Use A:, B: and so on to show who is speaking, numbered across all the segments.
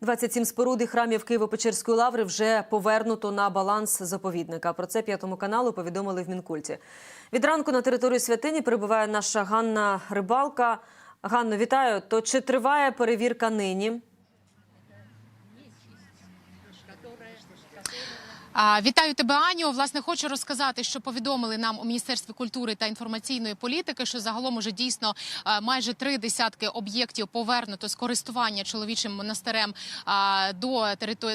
A: 27 споруд і храмів Києво-Печерської лаври вже повернуто на баланс заповідника. Про це п'ятому каналу повідомили в Мінкульті. Від ранку на територію святині перебуває наша Ганна Рибалка. Ганно, вітаю. То чи триває перевірка нині?
B: Вітаю тебе, Аню. Власне, хочу розказати, що повідомили нам у міністерстві культури та інформаційної політики, що загалом уже дійсно майже три десятки об'єктів повернуто з користування чоловічим монастирем до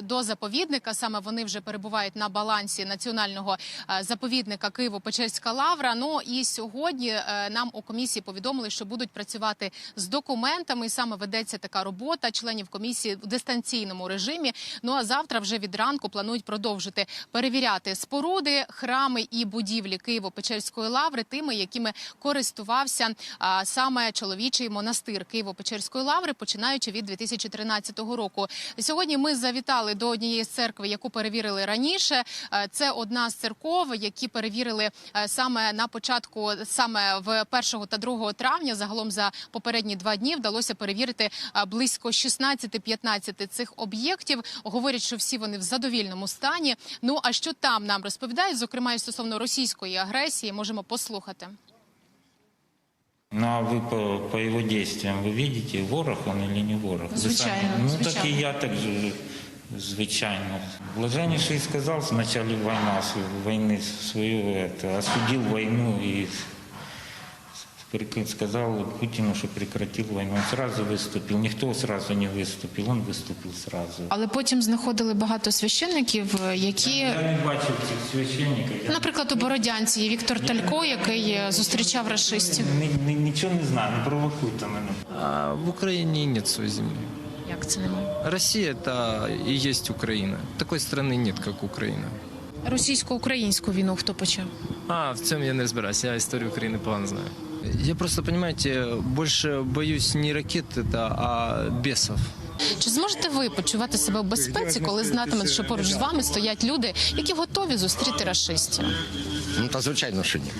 B: до заповідника. Саме вони вже перебувають на балансі національного заповідника Києво-Печерська лавра. Ну і сьогодні е, нам у комісії повідомили, що будуть працювати з документами. І саме ведеться така робота членів комісії в дистанційному режимі. Ну а завтра вже від ранку планують продовжити перевіряти споруди, храми і будівлі Києво-Печерської лаври, тими, якими користувався саме чоловічий монастир Києво-Печерської лаври, починаючи від 2013 року. Сьогодні ми завітали до однієї з церкви, яку перевірили раніше. Це одна з церков, які перевірили саме на початку, саме в 1 та 2 травня. Загалом за попередні два дні вдалося перевірити близько 16-15 цих об'єктів. Говорять, що всі вони в задовільному стані. Ну а що там нам розповідають, зокрема і стосовно російської агресії, можемо послухати.
C: Ну а вы по, по его действиям вы видите, ворог он или не ворог? Вы
B: Звичайно,
C: сами- Ну так и
B: звичайно.
C: я так же, звичайно. Блаженнейший сказал в начале войны, войны свою, это, осудил войну и прик- сказал Путину, что прекратил войну. Он сразу выступил. Никто сразу не выступил, он выступил сразу.
B: Але потім знаходили багато священників, які,
C: Я не бачив цих священників. Я
B: наприклад, у Бородянці є Віктор Талько, який е, зустрічав рашистів.
C: ні- ні- нічого не знаю, не провокуйте мене.
D: А в Украине нет своей земли.
B: Як це немає?
D: Россия это и есть Украина. Такой страны нет, как Украина.
B: Російсько-українську війну хто почав?
D: А, в цьому я не разбираюсь, я историю Украины погано знаю. Я просто, понимаете, больше боюсь не ракет, а бесов.
B: Чи зможете ви почувати себе в безпеці, коли знатимете, що поруч з вами стоять люди, які готові зустріти расистів?
E: Ну, та звичайно, що ні.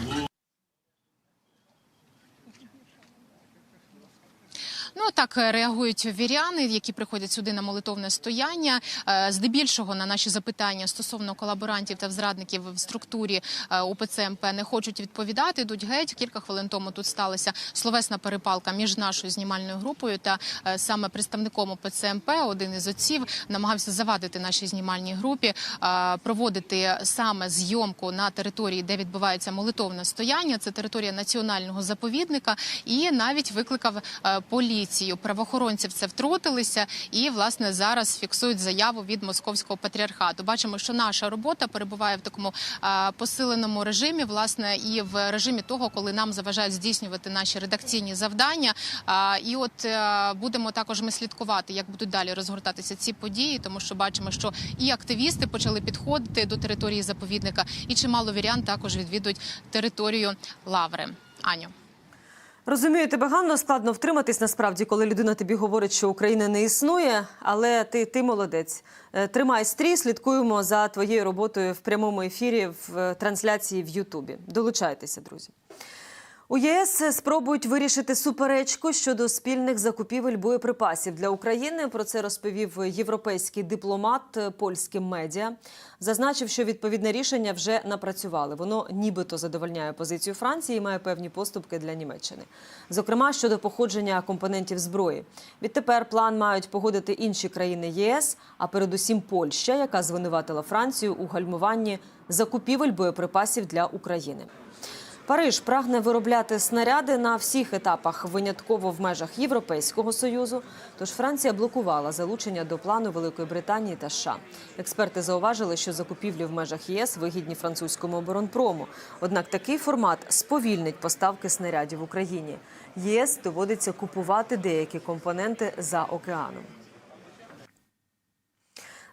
B: Так е, реагують віряни, які приходять сюди на молитовне стояння. Е, Здебільшого на наші запитання стосовно колаборантів та зрадників в структурі е, УПЦ МП не хочуть відповідати. Йдуть геть. Кілька хвилин тому тут сталася словесна перепалка між нашою знімальною групою та саме представником УПЦ МП. Один із отців намагався завадити нашій знімальній групі проводити саме зйомку на території, де відбувається молитовне стояння. Це територія національного заповідника, і навіть викликав поліцію. Правоохоронці в це втрутилися і власне зараз фіксують заяву від московського патріархату. Бачимо, що наша робота перебуває в такому посиленому режимі, власне, і в режимі того, коли нам заважають здійснювати наші редакційні завдання. І от е, будемо також ми слідкувати, як будуть далі розгортатися ці події, тому що бачимо, що і активісти почали підходити до території заповідника, і чимало вірян також відвідують територію лаври. Аню.
A: Розумію, тебе Ганно складно втриматись насправді, коли людина тобі говорить, що Україна не існує, але ти, ти молодець. Е, Тримай стрій, слідкуємо за твоєю роботою в прямому ефірі в е, трансляції в Ютубі. Долучайтеся, друзі. У ЄС спробують вирішити суперечку щодо спільних закупівель боєприпасів для України. Про це розповів європейський дипломат польським медіа. Зазначив, що відповідне рішення вже напрацювали. Воно нібито задовольняє позицію Франції і має певні поступки для Німеччини. Зокрема, щодо походження компонентів зброї. Відтепер план мають погодити інші країни ЄС, а передусім Польща, яка звинуватила Францію у гальмуванні закупівель боєприпасів для України. Париж прагне виробляти снаряди на всіх етапах, винятково в межах Європейського союзу. Тож Франція блокувала залучення до плану Великої Британії та США. Експерти зауважили, що закупівлі в межах єС вигідні французькому оборонпрому. Однак такий формат сповільнить поставки снарядів в Україні. ЄС доводиться купувати деякі компоненти за океаном.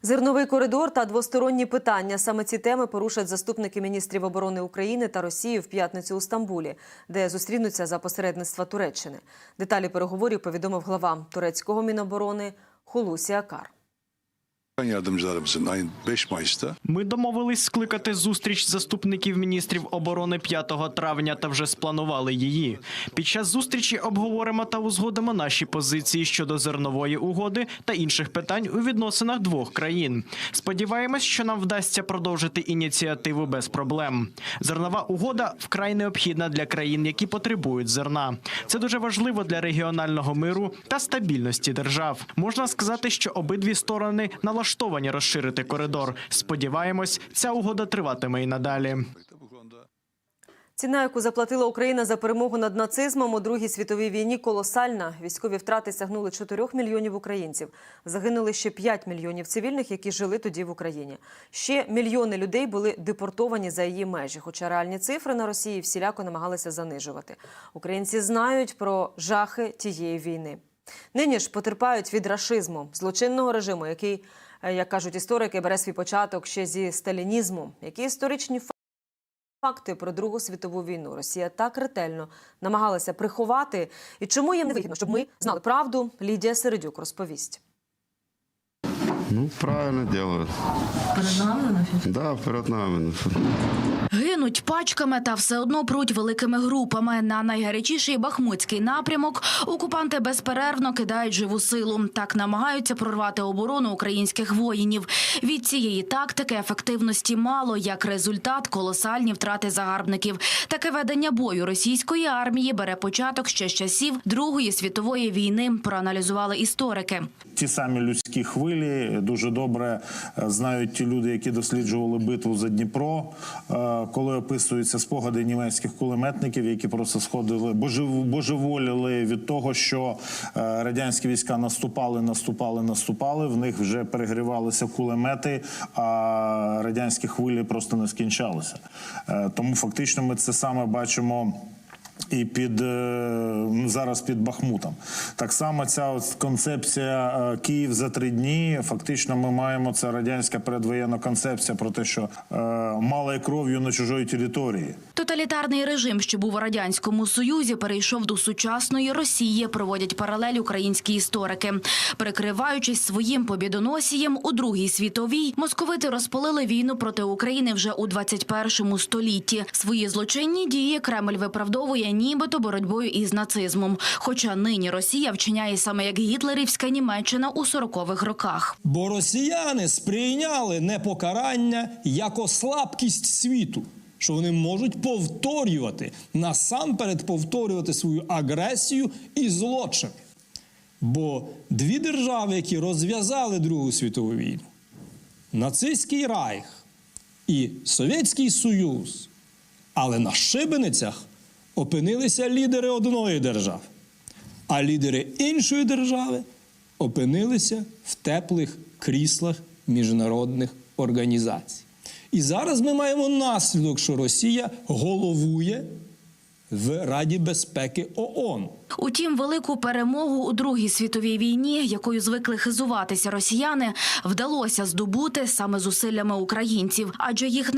A: Зерновий коридор та двосторонні питання. Саме ці теми порушать заступники міністрів оборони України та Росії в п'ятницю у Стамбулі, де зустрінуться за посередництва Туреччини. Деталі переговорів повідомив глава турецького міноборони Хулусі Акар.
F: Yardımcılarımızın ayın 5 Mayıs'ta
G: Ми домовились скликати зустріч заступників міністрів оборони 5 травня та вже спланували її. Під час зустрічі обговоримо та узгодимо наші позиції щодо зернової угоди та інших питань у відносинах двох країн. Сподіваємось, що нам вдасться продовжити ініціативу без проблем. Зернова угода вкрай необхідна для країн, які потребують зерна. Це дуже важливо для регіонального миру та стабільності держав. Можна сказати, що обидві сторони налаштовані розширити коридор. Сподіваємось, ця угода триватиме і надалі.
A: Ціна, яку заплатила Україна за перемогу над нацизмом у Другій світовій війні, колосальна. Військові втрати сягнули 4 мільйонів українців. Загинули ще 5 мільйонів цивільних, які жили тоді в Україні. Ще мільйони людей були депортовані за її межі. Хоча реальні цифри на Росії всіляко намагалися занижувати. Українці знають про жахи тієї війни. Нині ж потерпають від рашизму, злочинного режиму, який, е, як кажуть історики, бере свій початок ще зі сталінізму. Які історичні Факти про Другу світову війну Росія так ретельно намагалася приховати. І чому їм не вигідно, щоб ми знали правду? Лідія Середюк розповість.
H: Ну, правильно делают.
I: Перед нами нафіг.
H: Да, перед нами.
I: Гинуть пачками та все одно пруть великими групами. На найгарячіший бахмутський напрямок окупанти безперервно кидають живу силу. Так намагаються прорвати оборону українських воїнів. Від цієї тактики ефективності мало. Як результат, колосальні втрати загарбників. Таке ведення бою російської армії бере початок ще з часів Другої світової війни. Проаналізували історики.
J: Ті самі людські хвилі дуже добре е, знають ті люди, які досліджували битву за Дніпро, е, коли описуються спогади німецьких кулеметників, які просто сходили, божев- божеволіли від того, що е, радянські війська наступали, наступали, наступали. В них вже перегрівалися кулемети, а радянські хвилі просто не скінчалися. Тому фактично ми це саме бачимо. І під е, зараз під Бахмутом. Так само ця от концепція е, Київ за три дні. Фактично, ми маємо це радянська передвоєнна концепція про те, що е, малою кров'ю на чужої території.
I: Тоталітарний режим, що був у радянському союзі, перейшов до сучасної Росії. Проводять паралель українські історики, прикриваючись своїм побідоносієм у Другій світовій, московити розпалили війну проти України вже у 21 столітті. Свої злочинні дії Кремль виправдовує нібито боротьбою із нацизмом. Хоча нині Росія вчиняє саме як гітлерівська Німеччина у 40-х роках.
K: Бо росіяни сприйняли непокарання як слабкість світу, що вони можуть повторювати, насамперед повторювати свою агресію і злочин. Бо дві держави, які розв'язали Другу світову війну, нацистський райх і Совєтський Союз, але на шибеницях опинилися лідери одної держави, а лідери іншої держави опинилися в теплих кріслах міжнародних організацій. І зараз ми маємо наслідок, що Росія головує в Раді безпеки ООН.
I: Утім, велику перемогу у Другій світовій війні, якою звикли хизуватися росіяни, вдалося здобути саме зусиллями українців, адже їх